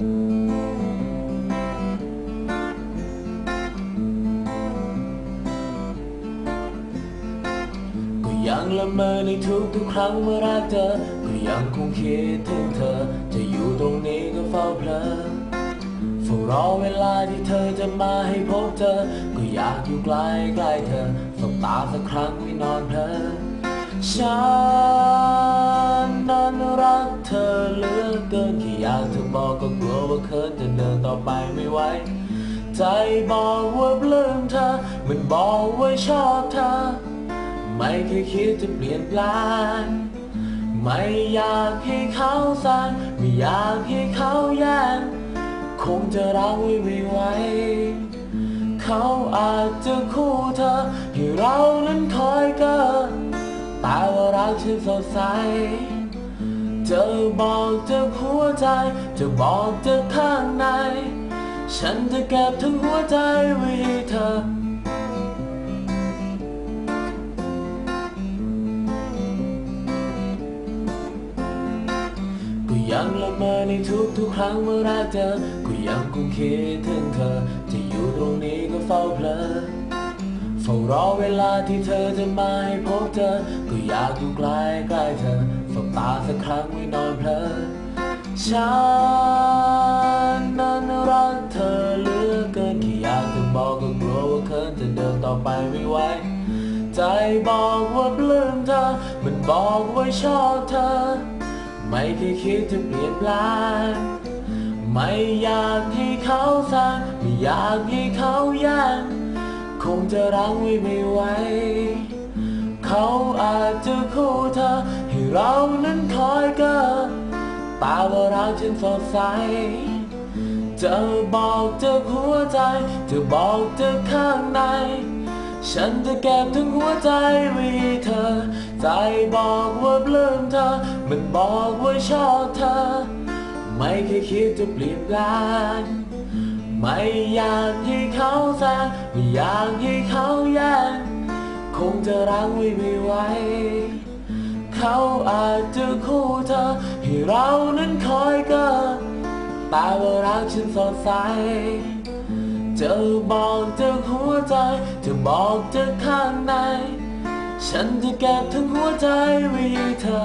ก็ยังละเมอในทุกทุกๆครั้งเมื่อรักเธอ ก็ยังคงคิดถึงเธอ จะอยู่ตรงนี้ก็เฝ้าเพลอเฝ้ารอเวลาที่เธอจะมาให้พบเธอ ก็อยากอยู่ใกล้ใกล้เธอสบตาสักครั้งไม่นอนเพลอฉันนั้นรักเธอเหลือเกินแค่อยากจะบอกก็ ไปไม่ไหวใจบอกว่าปลื้มเธอ มันบอกว่าชอบเธอ ไม่เคยคิดจะเปลี่ยนแปลงไม่อยากให้เขาสั่งไม่อยากให้เขาแย่งคงจะรักไว้ไม่ไหวเขาอาจจะคู่เธอให้เรานั้นคอยเกินแต่ว่ารักฉันสดใสจะบอกจากหัวใจ จะบอกจากข้างใน ฉันจะเก็บทั้งหัวใจไว้ให้เธอ ก็ยังละเมอในทุกทุกครั้งเมื่อรักเธอ ก็ยังคงคิดถึงเธอ จะอยู่ตรงนี้ก็เฝ้าเพลอเฝ้ารอเวลาที่เธอจะมาให้พบเธอ ก็อยากอยู่ใกล้ใกล้เธอสบตาสักครั้งไม่นอนเพลอฉัน ใจบอกว่าปลื้มเธอ มันบอกว่าชอบเธอ ไม่เคยคิดจะเปลี่ยนแปลง ไม่อยากให้เขาสั่งไม่อยากให้เขาแย่งคงจะรังไว้ไม่ไหว เขาอาจจะคู่เธอ ให้เรานั้นคอยเกินตาว่ารักฉันสดใสจะบอกจากหัวใจ จะบอกจากข้างใน ฉันจะเก็บทั้งหัวใจไว้เธอ ใจบอกว่าปลื้มเธอ มันบอกว่าชอบเธอ ไม่เคยคิดจะเปลี่ยนแปลงไม่อยากให้เขาแซงไม่อยากให้เขาแย่งคงจะรังไว้ไม่ไหวเขาอาจจะคู่เธอ ให้เรานั้นคอยกินแต่ว่ารักฉันสดใส จะบอกจากหัวใจจะบอกจากข้างใน ฉันจะเก็บทั้งหัวใจไว้ให้เธอ